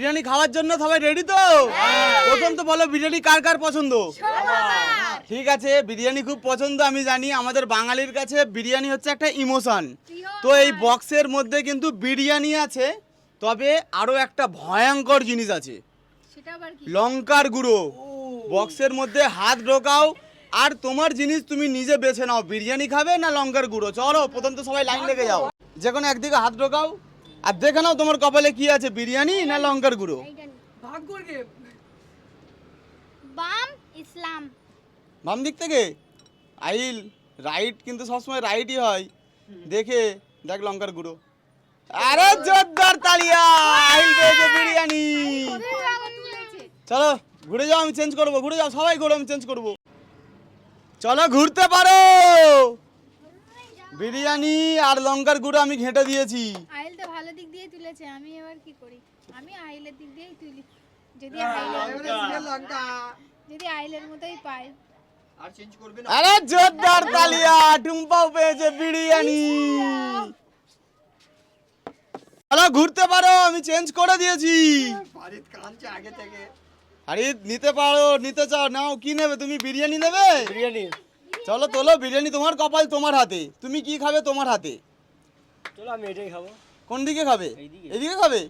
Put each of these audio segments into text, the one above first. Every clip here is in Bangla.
বিরিয়ানি খাওয়ার জন্য সবাই রেডি তো? প্রথম তো বলো বিরিয়ানি কার কার পছন্দ? ঠিক আছে বিরিয়ানি খুব পছন্দ আমি জানি আমাদের বাঙালির কাছে বিরিয়ানি হচ্ছে একটা ইমোশন তো এই বক্সের মধ্যে কিন্তু বিরিয়ানি আছে তবে আরও একটা ভয়ঙ্কর জিনিস আছে। লঙ্কার গুঁড়ো। বক্সের মধ্যে হাত ঢোকাও আর তোমার জিনিস তুমি নিজে বেছে নাও বিরিয়ানি খাবে না লঙ্কার গুঁড়ো। চলো প্রথম তো সবাই লাইন লেগে যাও। যে কোনো একদিকে হাত ঢোকাও। আর দেখে নাও তোমার কপালে কি আছে বিরিয়ানি না লঙ্কার গুঁড়ো? বাম ইসলাম। বাম দিক থেকে? আইল রাইট কিন্তু সবসময় রাইটই হয়। দেখে দেখ লঙ্কার গুঁড়ো। আরে জোরদার তালিয়া! আইল পেয়েছে বিরিয়ানি। চলো ঘুরে যাও আমি চেঞ্জ করব ঘুরে যাও সবাই ঘুরে আমি চেঞ্জ করব। চলো ঘুরতে পারো! বিরিয়ানি আর লঙ্কার গুঁড়ো আমি ঘেঁটে দিয়েছি। আইল তো ভালো দিক দিয়ে তুলেছে আমি এবার কি করি? আমি আইলের দিক দিয়েই তুলি। যদি হ্যাঁ, আইলের লঙ্কা। যদি আইলের মতোই পাই। আর চেঞ্জ করবে না? আরে জোরদার তালিয়া টুম্পাও পেয়েছে বিরিয়ানি। চলো ঘুরতে পারো আমি চেঞ্জ করে দিয়েছি। ফারিদ কাঁদছে আগে থেকে। আরে নিতে পারো নিতে চাও নাও কি নেবে? তুমি বিরিয়ানি নেবে? বিরিয়ানি। চলো তোলো বিরিয়ানি তোমার কপাল তোমার হাতে। তুমি কি খাবে তোমার হাতে। চলো আমি এটাই খাব। কোন দিকে খাবে? এদিকে খাবে?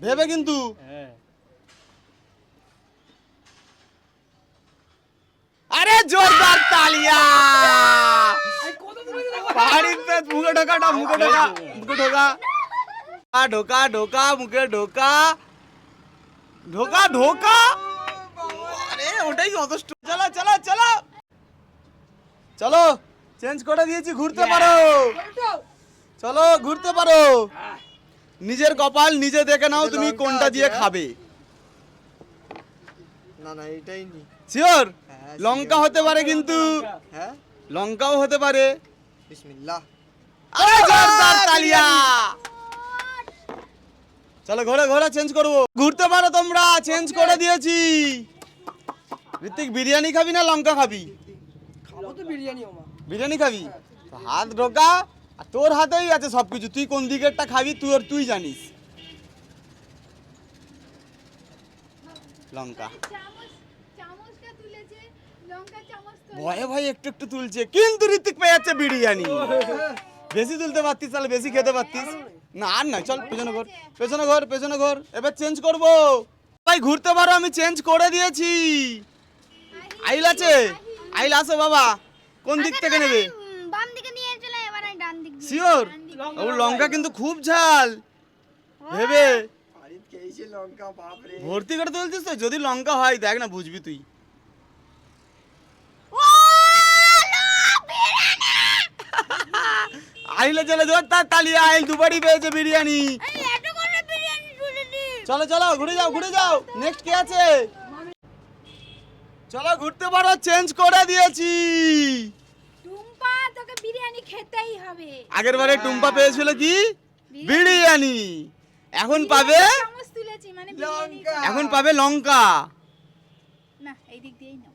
ভেবে কিন্তু। হ্যাঁ। আরে জোরদার তালিয়া! পাহাড়ির পেট মুখে ঢোকাটা মুখে ঢোকা মুখে ঢোকা। আ, ঢোকা ঢোকা মুখে ঢোকা। ঢোকা ঢোকা। আরে ওটাই যথেষ্ট। চলো চলো চলো। চলো চেঞ্জ করে দিয়েছি ঘুরতে পারো। চলো ঘুরতে পারো। নিজের কপাল নিজে দেখে নাও তুমি কোনটা দিয়ে খাবে। না না এটাই নি। শিওর হ্যাঁ, লঙ্কা হতে পারে কিন্তু। হ্যাঁ? লঙ্কাও হতে পারে। বিসমিল্লাহ। আরে জোরদার তালিয়া! চলো ঘোরে ঘোরে চেঞ্জ করব। ঘুরতে পারো তোমরা চেঞ্জ করে দিয়েছি। ঋতিক বিরিয়ানি খাবি না লঙ্কা খাবি? বিরিয়ানি বিরিয়ানি খাবি? হাত ঢোকা আর তোর হাতেই আছে সবকিছু। তুই কোন দিকেরটা খাবি তুই ওর তুই জানিস। লঙ্কা। চামচ চামচটা তুলেছে লঙ্কা চামচ তো ভয়ে ভয়ে একটু একটু তুলছে। কিন্তু ঋতিক পেয়ে যাচ্ছে বিরিয়ানি। বেশি তুলতে পারতিস তাহলে বেশি খেতে পারতিস। না আর নয় চল পেছনে ঘর পেছনে ঘর পেছনে ঘর। এবার চেঞ্জ করব। ভাই ঘুরতে পারো আমি চেঞ্জ করে দিয়েছি। আইল আছে। আইল আসো বাবা। কোন দিক থেকে নেবে? বাম দিকে নিয়ে চলে এবার আমি ডান দিক শিওর ও লঙ্কা কিন্তু খুব ঝাল। ভেবে। লঙ্কা বাপরে। ভর্তি করে তুলছিস তো যদি লঙ্কা হয় দেখ না বুঝবি তুই। আইলে চলে জোর তার তালিয়া আইল দুবারই পেয়েছে বিরিয়ানি। তুলে চলো চলো ঘুরে যাও ঘুরে যাও। নেক্সট কে আছে? চলো ঘুরতে পারো চেঞ্জ করে দিয়েছি। টুম্পা তোকে বিরিয়ানি খেতেই হবে। আগের বারে টুম্পা পেয়েছিল কি? বিরিয়ানি? এখন পাবে? চামচ তুলেছি মানে বিরিয়ানি এখন পাবে লঙ্কা। না এই দিক দিয়েই নেব।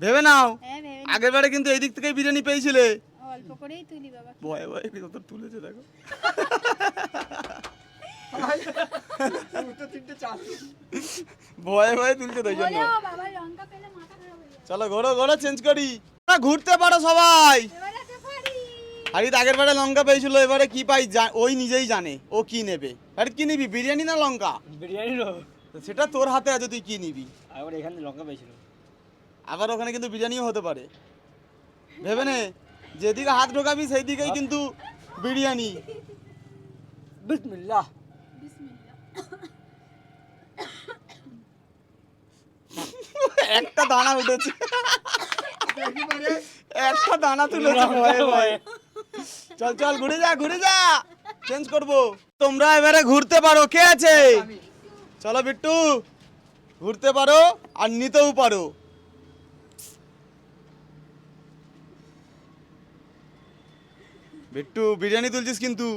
ভেবে নাও। হ্যাঁ আগের বারে কিন্তু এই দিক থেকেই বিরিয়ানি পেয়েছিলে। অল্প করেই তুলি বাবা। ভয়ে ভয়ে কত তুলেছে দেখো। ভয়ে ভয়ে তুলছে জন্য। বাবা লঙ্কা পেলে চলো ঘোরো ঘোরো চেঞ্জ করি। না, ঘুরতে পারো সবাই। হারিত আগের বারে লঙ্কা পেয়েছিল এবারে কি পাই ওই নিজেই জানে ও কি নেবে। হারিত কি নিবি বিরিয়ানি না লঙ্কা? বিরিয়ানি তো। সেটা তোর হাতে আছে তুই কি নিবি? আবার এখানে লঙ্কা পেয়েছিল। আবার ওখানে কিন্তু বিরিয়ানিও হতে পারে। ভেবে নে যেদিকে হাত ঢোকাবি সেই দিকেই কিন্তু বিরিয়ানি। বিসমিল্লাহ। একটা দানা উঠেছে। একটা দানা তুলেছে ভয়ে ভয়ে। চল চল ঘুরে যা ঘুরে যা। চেঞ্জ করব। তোমরা এবারে ঘুরতে পারো কে আছে? চলো বিট্টু ঘুরতে পারো আর নিতেও পারো। বিট্টু বিরিয়ানি তুলছিস কিন্তু।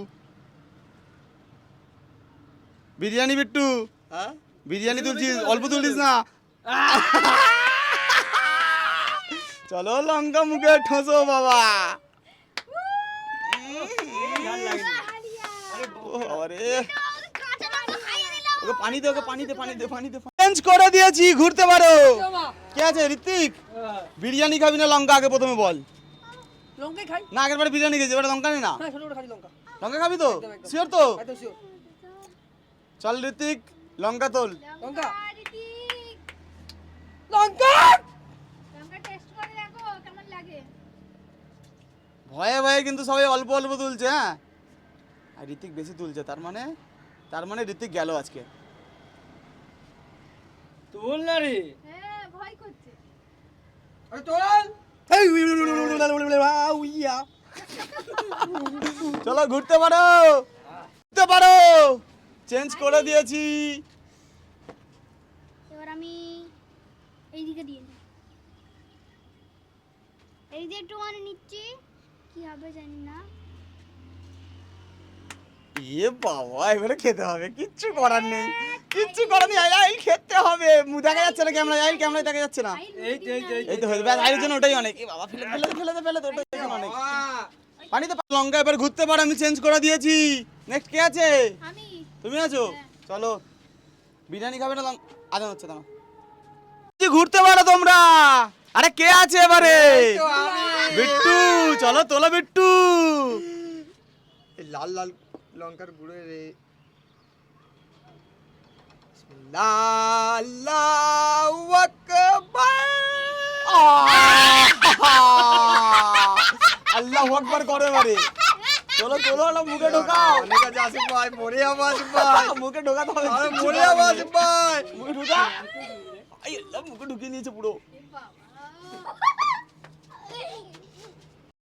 বিরিয়ানি বিট্টু। হ্যাঁ? বিরিয়ানি তুলছিস অল্প তুলিস না। চলো লঙ্কা মুখে ঠোসো বাবা। লঙ্কা ওকে পানি দে ওকে পানি দে পানি দে পানি দে চেঞ্জ করে দিয়েছি ঘুরতে পারো। কে আছে ঋত্বিক? বিরিয়ানি খাবি না লঙ্কা? আগে প্রথমে বল। লঙ্কাই খাই। না আগের বারে বিরিয়ানি খেয়েছি এবারে লঙ্কা নেই না। হ্যাঁ লঙ্কা। লঙ্কা খাবি তো? শিওর তো? চল ঋত্বিক লঙ্কা তোল। লঙ্কা। ঋতিক, লঙ্কা লঙ্কা টেস্ট করে দেখো কেমন লাগে। ভয়ে ভয়ে কিন্তু সবাই অল্প অল্প তুলছে হ্যাঁ? আর ঋতিক বেশি তুলছে তার মানে তার মানে ঋতিক গেল আজকে। তোল না রে। হ্যাঁ ভয় করছে। আরে তোল। উইয়া চলো ঘুরতে পারো। ঘুরতে পারো। চেঞ্জ করে দিয়েছি। এবার আমি এইদিকে দিয়ে দিই। এই যে একটু মানে নিচ্ছি। কি হবে জানি না। এ বাবা এবারে খেতে হবে। কিচ্ছু করার নেই। কিচ্ছু করার নেই। আই আই খেতে হবে। মু- দেখা যাচ্ছে না ক্যামেরা আই ক্যামেরায় দেখা যাচ্ছে না। এই এই এই তো ব্যাস আইয়ের জন্য ওটাই অনেক। এ বাবা ফেলে ফেলে ফেলে ফেলে ওটাই জন্য অনেক। পানিতে লঙ্কা এবার ঘুরতে পারো আমি চেঞ্জ করে দিয়েছি। নেক্সট কে আছে? আমি। তুমি আছো? চলো। বিরিয়ানি খাবে না লঙ্কা আদান হচ্ছে দাঁড়াও। জি, ঘুরতে পারো তোমরা। আরে কে আছে এবারে? বিট্টু চলো তোলো বিট্টু। লাল লাল লঙ্কার গুঁড়ো রে। লাল লাল আল্লাহ আকবার করো এবারে। চলো চলো না মুখে ঢোকাও। অনেক আছে আসিফ ভাই মরে যাব আসিফ ভাই। মুখে ঢোকাতে হবে আরে মরে যাব আসিফ ভাই। মুখে ঢোকা? আই আল্লাহ মুখে ঢুকিয়ে নিয়েছে পুরো। বাবা।